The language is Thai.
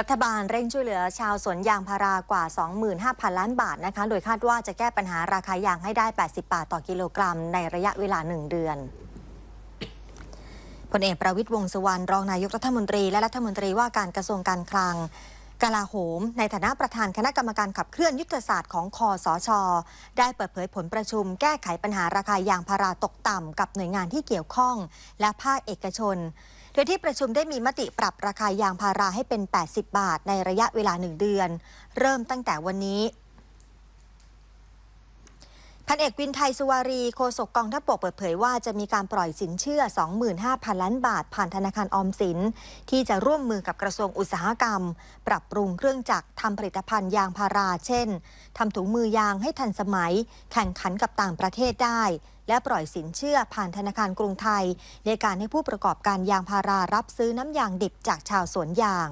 รัฐบาลเร่งช่วยเหลือชาวสวนยางพารากว่า 25,000 ล้านบาทนะคะ โดยคาดว่าจะแก้ปัญหาราคายางให้ได้ 80 บาทต่อกิโลกรัม ในระยะเวลา 1 เดือนพลเอกประวิตยวงษ์สุวรรณรองนายกรัฐมนตรีและรัฐมนตรีว่าการกระทรวงการคลัง กลาโหม ในฐานะประธานคณะกรรมการขับเคลื่อนยุทธศาสตร์ของคอสช ได้เปิดเผยผลประชุมแก้ไขปัญหาราคายางพาราตกต่ำกับหน่วยงานที่เกี่ยวข้อง และภาคเอกชน โดยที่ประชุมได้มีมติปรับราคายางพาราให้เป็น 80 บาทในระยะเวลา 1 เดือน เริ่มตั้งแต่วันนี้ พันเอกวินไทยสุวารีโฆษกกองทัพบกเปิดเผยว่าจะมีการปล่อยสินเชื่อ 25,000 ล้านบาท ผ่านธนาคารออมสิน ที่จะร่วมมือกับกระทรวงอุตสาหกรรม ปรับปรุงเครื่องจักรทำผลิตภัณฑ์ยางพารา เช่นทำถุงมือยางให้ทันสมัย แข่งขันกับต่างประเทศได้ และปล่อยสินเชื่อผ่านธนาคารกรุงไทย ในการให้ผู้ประกอบการยางพารารับซื้อน้ำยางดิบจากชาวสวนยาง